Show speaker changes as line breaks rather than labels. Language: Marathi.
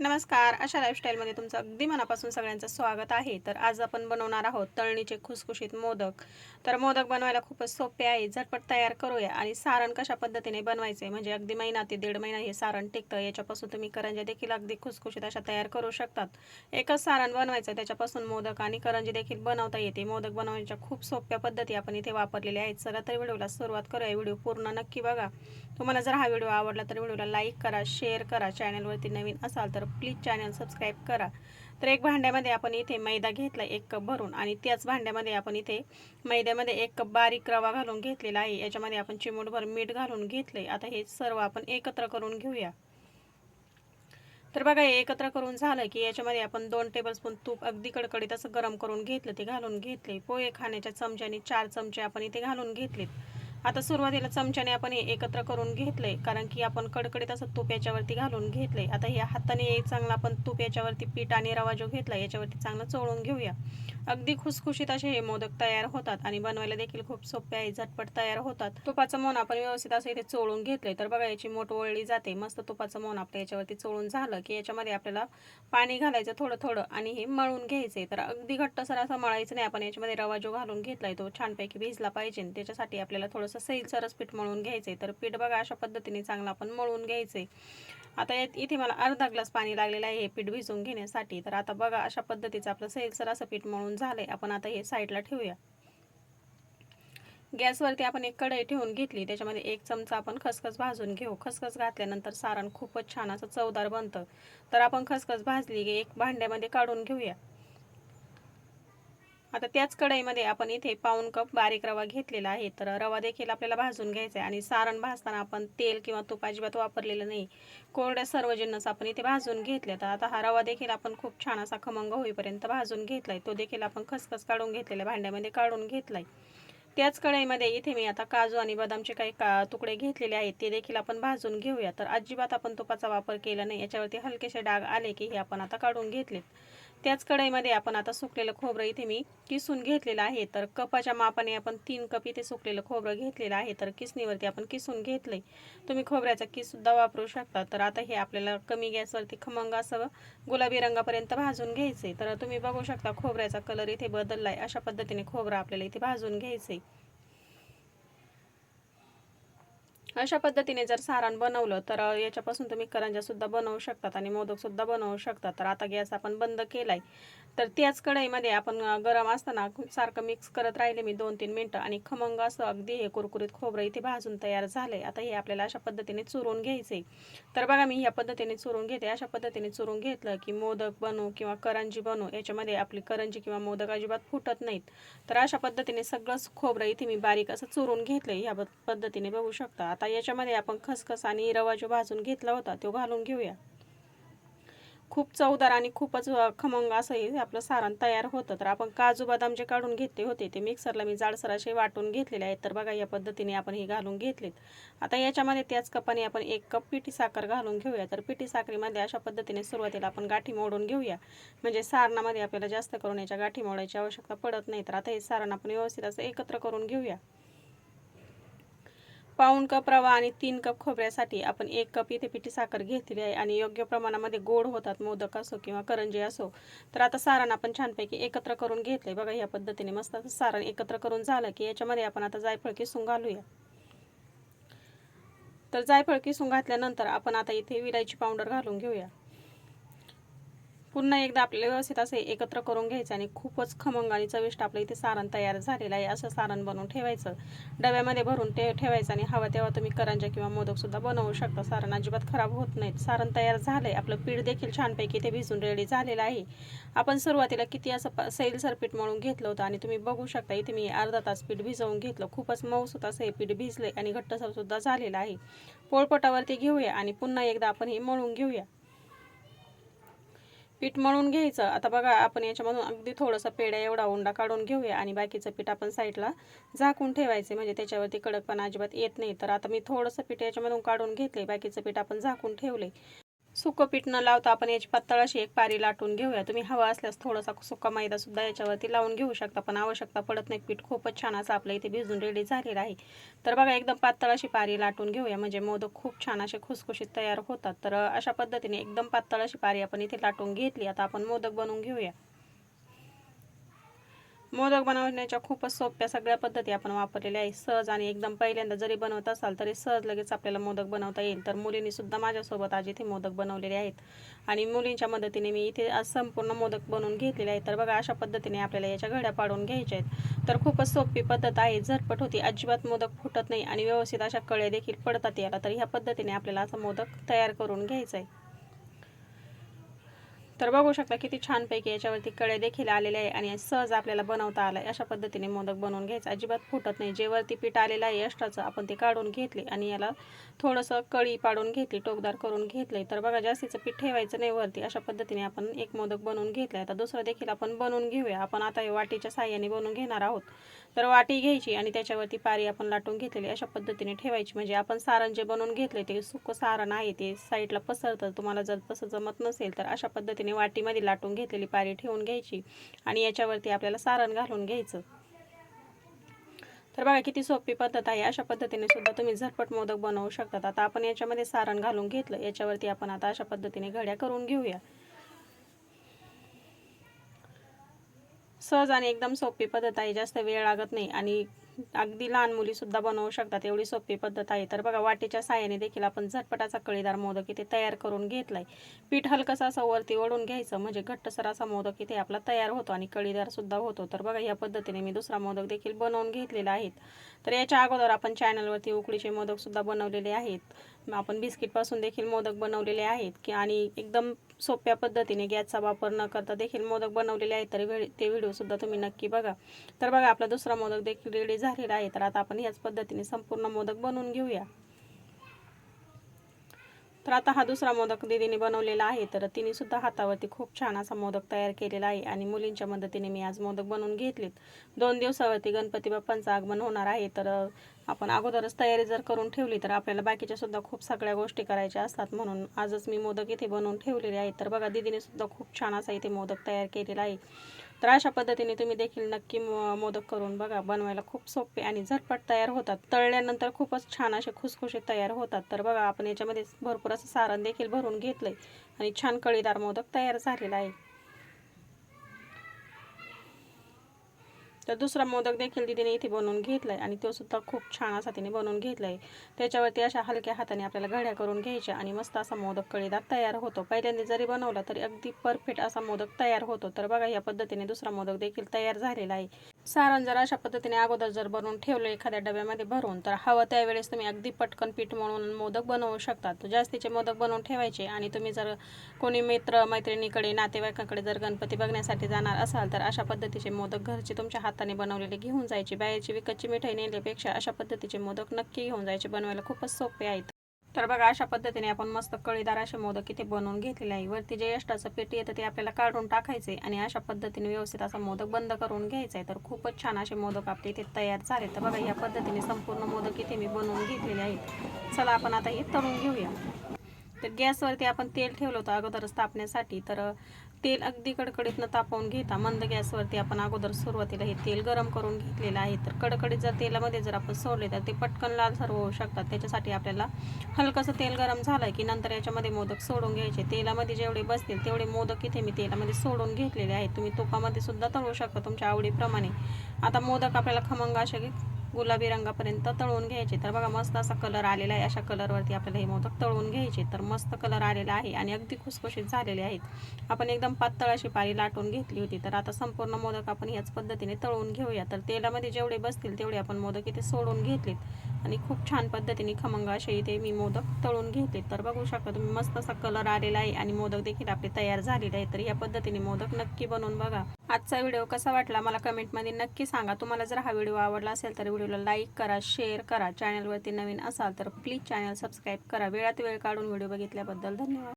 नमस्कार. अशा लाईफस्टाईलमध्ये तुमचं अगदी मनापासून सगळ्यांचं स्वागत आहे. तर आज आपण बनवणार आहोत तळणीचे खुसखुशीत मोदक. तर मोदक बनवायला खूपच सोपे आहे. झटपट तयार करूया आणि सारण कशा पद्धतीने बनवायचे? म्हणजे अगदी महिना ते दीड महिना हे सारण टिकतं. याच्यापासून तुम्ही करंज्या देखील अगदी खुसखुशीत अशा तयार करू शकतात. एकच सारण बनवायचं त्याच्यापासून मोदक आणि करंजी देखील बनवता येते. मोदक बनवण्याच्या खूप सोप्या पद्धती आपण इथे वापरलेल्या आहेत. चला तर व्हिडिओला सुरुवात करूया. व्हिडिओ पूर्ण नक्की बघा. तुम्हाला जर हा व्हिडिओ आवडला तर व्हिडिओला लाईक करा शेअर करा. चॅनलवरती नवीन असाल तर प्लीज चॅनल सबस्क्राईब करा. तर एक भांड्यामध्ये आपण इथे मैदा घेतला एक कप भरून. आणि त्याच भांड्यामध्ये आपण इथे मैद्यामध्ये एक कप बारीक रवा घालून घेतलेला आहे. याच्यामध्ये आपण चिमूटभर मीठ घालून घेतले आता हे सर्व आपण एकत्र करून घेऊया. तर बघा हे एकत्र करून झालं की याच्यामध्ये आपण दोन टेबलस्पून तूप अगदी कडकडीत असं गरम करून घेतलं ते घालून घेतले पोहे खाण्याच्या चमच्याने चार चमचे आपण इथे घालून घेतलेत. आता सुरुवातीला चमच्याने आपण हे एकत्र करून घेतलंय कारण की आपण कडकडीत असं तूप याच्यावरती घालून घेतलंय आता हे हाताने चांगला आपण तूप याच्यावरती पीठ आणि रवा जो घेतला याच्यावरती चांगलं चोळून घेऊया. अगदी खुसखुशीत असे हे मोदक तयार होतात आणि बनवायला देखील खूप सोपे आहे झटपट तयार होतात. तुपाचं मोन आपण व्यवस्थित असं इथे चोळून घेतलंय तर बघा याची मोठ वळली जाते. मस्त तुपाचं मोन आपल्या याच्यावरती चोळून झालं की याच्यामध्ये आपल्याला पाणी घालायचं थोडं थोडं आणि हे मळून घ्यायचंय. तर अगदी घट्टसर असं मळायचं नाही आपण याच्यामध्ये रवा जो घालून घेतलाय तो छानपैकी भिजला पाहिजे आणि त्याच्यासाठी आपल्याला थोडं थोडंसं सैलसरच पीठ मळून घ्यायचंय तर पीठ बघा अशा पद्धतीने चांगलं आपण मळून घ्यायचंय. आता इथे मला अर्धा ग्लास पाणी लागलेलं आहे हे पीठ भिजवून घेण्यासाठी. तर आता बघा अशा पद्धतीचं आपलं सैलसर असं पीठ मळून झालंय. आपण आता हे साईडला ठेवूया. गॅसवरती आपण एक कढई ठेवून घेतली. त्याच्यामध्ये एक चमचा आपण खसखस भाजून घेऊ. खसखस घातल्यानंतर सारण खूपच छान असं चवदार बनतं. तर आपण खसखस भाजली की एक भांड्यामध्ये काढून घेऊया. आता त्याच कढईमध्ये आपण इथे पाऊन कप बारीक रवा घेतलेला आहे. तर रवा देखील आपल्याला भाजून घ्यायचा आहे आणि सारण भाजताना आपण तेल किंवा तूप अजिबात वापरलेलं नाही. कोरड्या सर्व जिन्नस आपण इथे भाजून घेतले तर आता हा रवा देखील आपण खूप छान असा खमंग होईपर्यंत भाजून घेतलाय. तो देखील आपण खसखस काढून घेतलेल्या भांड्यामध्ये काढून घेतलाय. त्याच कढईमध्ये इथे मी आता काजू आणि बदामचे काही का तुकडे घेतलेले आहेत. ते देखील आपण भाजून घेऊया. तर अजिबात आपण तुपाचा वापर केला नाही. याच्यावरती हलकेसे डाग आले की हे आपण आता काढून घेतलेत. त्याच कढईमध्ये आपण आता सुकलेलं खोबरं इथे मी किसून घेतलेलं आहे. तर कपाच्या मापाने आपण तीन कप इथे सुकलेलं खोबरं घेतलेलं आहे. तर किसणीवरती आपण किसून घेतलंय. तुम्ही खोबऱ्याचा किस सुद्धा वापरू शकता. तर आता हे आपल्याला कमी गॅसवरती खमंग असं गुलाबी रंगापर्यंत भाजून घ्यायचे तर तुम्ही बघू शकता खोबऱ्याचा कलर इथे बदललाय. अशा पद्धतीने खोबरं आपल्याला इथे भाजून घ्यायचंय. अशा पद्धतीने जर सारण बनवलं तर याच्यापासून तुम्ही करंजासुद्धा बनवू शकतात आणि मोदक सुद्धा बनवू शकतात. तर आता गॅस आपण बंद केलाय. तर त्याच कढईमध्ये आपण गरम असताना सारखं मिक्स करत राहिले मी दोन तीन मिनटं आणि खमंग असं अगदी हे कुरकुरीत खोबरं इथे भाजून तयार झालंय. आता हे आपल्याला अशा पद्धतीने चुरून घ्यायचे तर बघा मी ह्या पद्धतीने चुरून घेते. अशा पद्धतीने चुरून घेतलं की मोदक बनू किंवा करंजी बनू याच्यामध्ये आपली करंजी किंवा मोदक अजिबात फुटत नाहीत. तर अशा पद्धतीने सगळंच खोबरं इथे मी बारीक असं चुरून घेतलंय. ह्या पद्धतीने बघू शकता. आता याच्यामध्ये आपण खसखस आणि रवा जो भाजून घेतला होता तो घालून घेऊया. खूप चवदार आणि खूपच खमंग असं हे आपलं सारण तयार होतं. तर आपण काजू बदाम जे काढून घेतले होते ते मिक्सरला मी जाडसर असे वाटून घेतलेले आहेत. तर बघा या पद्धतीने आपण हे घालून घेतलेत. आता याच्यामध्ये त्याच कपाने आपण एक कप पिठी साखर घालून घेऊया. तर पिठी साखरेमध्ये अशा पद्धतीने सुरुवातीला आपण गाठी मोडून घेऊया. म्हणजे सारणामध्ये आपल्याला जास्त करून याच्या गाठी मोडायची आवश्यकता पडत नाही. तर आता हे सारण आपण व्यवस्थित असं एकत्र करून घेऊया. पाऊण कप रवा आणि तीन कप खोबऱ्यासाठी आपण एक कप इथे पिठी साखर घेतलेली आहे आणि योग्य प्रमाणामध्ये गोड होतात मोदक असो किंवा करंजी असो. तर आता सारण आपण छानपैकी एकत्र करून घेतलंय. बघा या पद्धतीने मस्त असं सारण एकत्र करून झालं की याच्यामध्ये आपण आता जायफळ किसून घालूया. तर जायफळ किसून घातल्यानंतर आपण आता इथे विलायची पावडर घालून घेऊया. पुन्हा एकदा आपल्याला व्यवस्थित असे एकत्र करून घ्यायचं आणि खूपच खमंग आणि चविष्ट आपलं इथे सारण तयार झालेलं आहे. असं सारण बनवून ठेवायचं. डब्यामध्ये भरून ते ठेवायचं आणि हवा तेव्हा तुम्ही करंजा किंवा मोदकसुद्धा बनवू शकता. सारण अजिबात खराब होत नाहीत. सारण तयार झालं आहे आपलं पीठ देखील छानपैकी इथे भिजून रेडी झालेलं आहे. आपण सुरुवातीला किती असं सैलसर पीठ मळून घेतलं होतं आणि तुम्ही बघू शकता इथे मी अर्धा तास पीठ भिजवून घेतलं. खूपच मऊसूत असं हे पीठ भिजले आणि घट्टसरसुद्धा झालेलं आहे. पोळपटावरती घेऊया आणि पुन्हा एकदा आपण हे मळून घेऊया. पीठ मळून घ्यायचं. आता बघा आपण याच्यामधून अगदी थोडंसं पेड्या एवढा उंडा काढून घेऊया आणि बाकीचं पीठ आपण साईडला झाकून ठेवायचे. म्हणजे त्याच्यावरती कडकपणा अजिबात येत नाही. तर आता मी थोडंसं पीठ याच्यामधून काढून घेतले बाकीचं पीठ आपण झाकून ठेवले सुकं पीठ न लावता आपण याची पातळ अशी एक पारी लाटून घेऊया. तुम्ही हवा असल्यास थोडासा सुका मैदा सुद्धा याच्यावरती लावून घेऊ शकता पण आवश्यकता पडत नाही. पीठ खूपच छान असं आपल्या इथे भिजून रेडी झालेलं आहे. तर बघा एकदम पातळ अशी पारी लाटून घेऊया. म्हणजे मोदक खूप छान असे खुसखुशीत तयार होतात. तर अशा पद्धतीने एकदम पातळ अशी पारी आपण इथे लाटून घेतली. आता आपण मोदक बनवून घेऊया. मोदक बनवण्याच्या खूपच सोप्या सगळ्या पद्धती आपण वापरलेल्या आहे सहज आणि एकदम पहिल्यांदा जरी बनवत असाल तरी सहज लगेच आपल्याला मोदक बनवता येईल. तर मुलींनीसुद्धा माझ्यासोबत आज इथे मोदक बनवलेले आहेत. आणि मुलींच्या मदतीने मी इथे आज संपूर्ण मोदक बनवून घेतलेले आहेत. तर बघा अशा पद्धतीने आपल्याला याच्या घड्या पाडून घ्यायच्या आहेत. तर खूपच सोपी पद्धत आहे. झटपट होती. अजिबात मोदक फुटत नाही आणि व्यवस्थित अशा कळ्या देखील पडतात याला. तर ह्या पद्धतीने आपल्याला असं मोदक तयार करून घ्यायचं आहे. तर बघू शकता किती छानपैकी याच्यावरती कळे देखील आलेले आहे आणि सहज आपल्याला बनवता आलं आहे अशा पद्धतीने मोदक बनवून घ्यायचं. अजिबात फुटत नाही. जे वरती पीठ आलेलं आहे एक्स्ट्राचं आपण ते काढून घेतले आणि याला थोडंसं कळी पाडून घेतली टोकदार करून घेतले तर बघा जास्तीचं पीठ ठेवायचं नाही वरती. अशा पद्धतीने आपण एक मोदक बनवून घेतलं आहे आता दुसरं देखील आपण बनवून घेऊया. आपण आता हे वाटीच्या साह्याने बनवून घेणार आहोत. तर वाटी घ्यायची आणि त्याच्यावरती पारी आपण लाटून घेतलेली अशा पद्धतीने ठेवायची. म्हणजे आपण सारण जे बनवून घेतले ते सुकं सारण आहे ते साईडला पसरतं तुम्हाला जर तसं जमत नसेल तर अशा पद्धतीने वाटीमध्ये लाटून घेतलेली पारी ठेवून घ्यायची आणि याच्यावरती आपल्याला सारण घालून घ्यायचं. तर बघा किती सोपी पद्धत आहे. अशा पद्धतीने सुद्धा तुम्ही झटपट मोदक बनवू शकतात. आता आपण याच्यामध्ये सारण घालून घेतलं याच्यावरती आपण आता अशा पद्धतीने घड्या करून घेऊया. सहज आणि एकदम सोपी पद्धत आहे. जास्त वेळ लागत नाही आणि अगदी लहान मुलीसुद्धा बनवू शकतात. एवढी सोपी पद्धत आहे. तर बघा वाटीच्या साह्याने देखील आपण झटपटाचा कळीदार मोदक इथे तयार करून घेतलाय. पीठ हलकंसं असं वरती ओढून घ्यायचं. म्हणजे घट्टसर असा मोदक इथे आपला तयार होतो आणि कळीदार सुद्धा होतो. तर बघा या पद्धतीने मी दुसरा मोदक देखील बनवून घेतलेला आहेत तर याच्या अगोदर आपण चॅनलवरती उकडीचे मोदक सुद्धा बनवलेले आहेत. आपण बिस्किटपासून देखील मोदक बनवलेले आहेत की आणि एकदम सोप्या पद्धतीने गॅसचा वापर न करता देखील मोदक बनवलेले आहेत तर ते व्हिडिओसुद्धा तुम्ही नक्की बघा. तर बघा आपला दुसरा मोदक देखील रेडी झालेला आहे. तर आता आपण ह्याच पद्धतीने संपूर्ण मोदक बनवून घेऊया. तर आता हा दुसरा मोदक दिदीने बनवलेला आहे तर तिने सुद्धा हातावरती खूप छान असा मोदक तयार केलेला आहे आणि मुलींच्या मदतीने मी आज मोदक बनवून घेतलेत. दोन दिवसावरती गणपती बाप्पांचं आगमन होणार आहे तर आपण अगोदरच तयारी जर करून ठेवली तर आपल्याला बाकीच्या सुद्धा खूप सगळ्या गोष्टी करायच्या असतात म्हणून आजच मी मोदक इथे बनवून ठेवलेले आहेत. तर बघा दिदीने सुद्धा खूप छान असा इथे मोदक तयार केलेला आहे. तर अशा पद्धतीने तुम्ही देखील नक्की मोदक करून बघा. बनवायला खूप सोपे आणि झटपट तयार होतात. तळल्यानंतर खूपच छान असे खुसखुशीत तयार होतात. तर बघा आपण याच्यामध्ये भरपूर असं सारण देखील भरून घेतलंय आणि छान कळीदार मोदक तयार झालेला आहे. तर दुसरा मोदक देखील तिने इथे बनवून घेतलाय आणि तो सुद्धा खूप छान असा तिने बनवून घेतला आहे त्याच्यावरती अशा हलक्या हाताने आपल्याला घड्या करून घ्यायच्या आणि मस्त असा मोदक कळीदार तयार होतो. पहिल्यांदा जरी बनवला तरी अगदी परफेक्ट असा मोदक तयार होतो. तर बघा या पद्धतीने दुसरा मोदक देखील तयार झालेला आहे. सारण जर अशा पद्धतीने अगोदर जर बनवून ठेवलं एखाद्या डब्यामध्ये भरून तर हवं त्यावेळेस तुम्ही अगदी पटकन पीठ म्हणून मोदक बनवू शकता. तर जास्तीचे मोदक बनवून ठेवायचे आणि तुम्ही जर कोणी मित्र मैत्रिणीकडे नातेवाईकांकडे जर गणपती बघण्यासाठी जाणार असाल तर अशा पद्धतीचे मोदक घरचे तुमच्या हाताने बनवलेले घेऊन जायचे. बाहेरची विकतची मिठाई नेल्यापेक्षा अशा पद्धतीचे मोदक नक्की घेऊन जायचे. बनवायला खूपच सोपे आहेत तर बघा अशा पद्धतीने आपण मस्त कळीदार असे मोदक इथे बनवून घेतलेले आहे. वरती जे यष्टाचं पेटी येतं ते आपल्याला काढून टाकायचे आणि अशा पद्धतीने व्यवस्थित असा मोदक बंद करून घ्यायचा आहे तर खूपच छान असे मोदक आपले इथे तयार झाले तर बघा या पद्धतीने संपूर्ण मोदक इथे मी बनवून घेतलेले आहेत. चला आपण आता हे तळून घेऊया. तर गॅसवरती आपण तेल ठेवलं होतं अगोदरच तापण्यासाठी. तर तेल अगदी कडकडीतनं तापवून घेता. मंद गॅसवरती आपण अगोदर सुरुवातीला हे तेल गरम करून घेतलेलं आहे. तर कडकडीत जर तेलामध्ये जर आपण सोडले तर ते पटकन लालसर होऊ शकतात. त्याच्यासाठी आपल्याला हलकंसं तेल गरम झालं की नंतर याच्यामध्ये मोदक सोडून घ्यायचे. तेलामध्ये जेवढे बसतील तेवढे मोदक इथे मी तेलामध्ये सोडून घेतलेले आहेत. तुम्ही तुपामध्ये सुद्धा तळू शकता तुमच्या आवडीप्रमाणे. आता मोदक आपल्याला खमंग असे गुलाबी रंगापर्यंत तळून घ्यायचे. तर बघा मस्त असा कलर आलेला आहे. अशा कलरवरती आपल्याला हे मोदक तळून घ्यायचे. तर मस्त कलर आलेला आहे आणि अगदी खुसखुशीत झालेले आहेत. आपण एकदम पातळ अशी पारी लाटून घेतली होती. तर आता संपूर्ण मोदक आपण याच पद्धतीने तळून घेऊया. तर तेलामध्ये जेवढे बसतील तेवढे आपण मोदक इथे सोडून घेतलेत. आणि खूप छान पद्धतीने खमंग असे इथे मी मोदक तळून घेतले तर बघू शकता तुम्ही मस्त असा कलर आलेला आहे आणि मोदक देखील आपले तयार झालेले आहे तर या पद्धतीने मोदक नक्की बनवून बघा. आजचा व्हिडिओ कसा वाटला मला कमेंटमध्ये नक्की सांगा. तुम्हाला जर हा व्हिडिओ आवडला असेल तर व्हिडिओला लाईक करा शेअर करा. चॅनलवरती नवीन असाल तर प्लीज चॅनल सबस्क्राईब करा. वेळात वेळ काढून व्हिडिओ बघितल्याबद्दल धन्यवाद.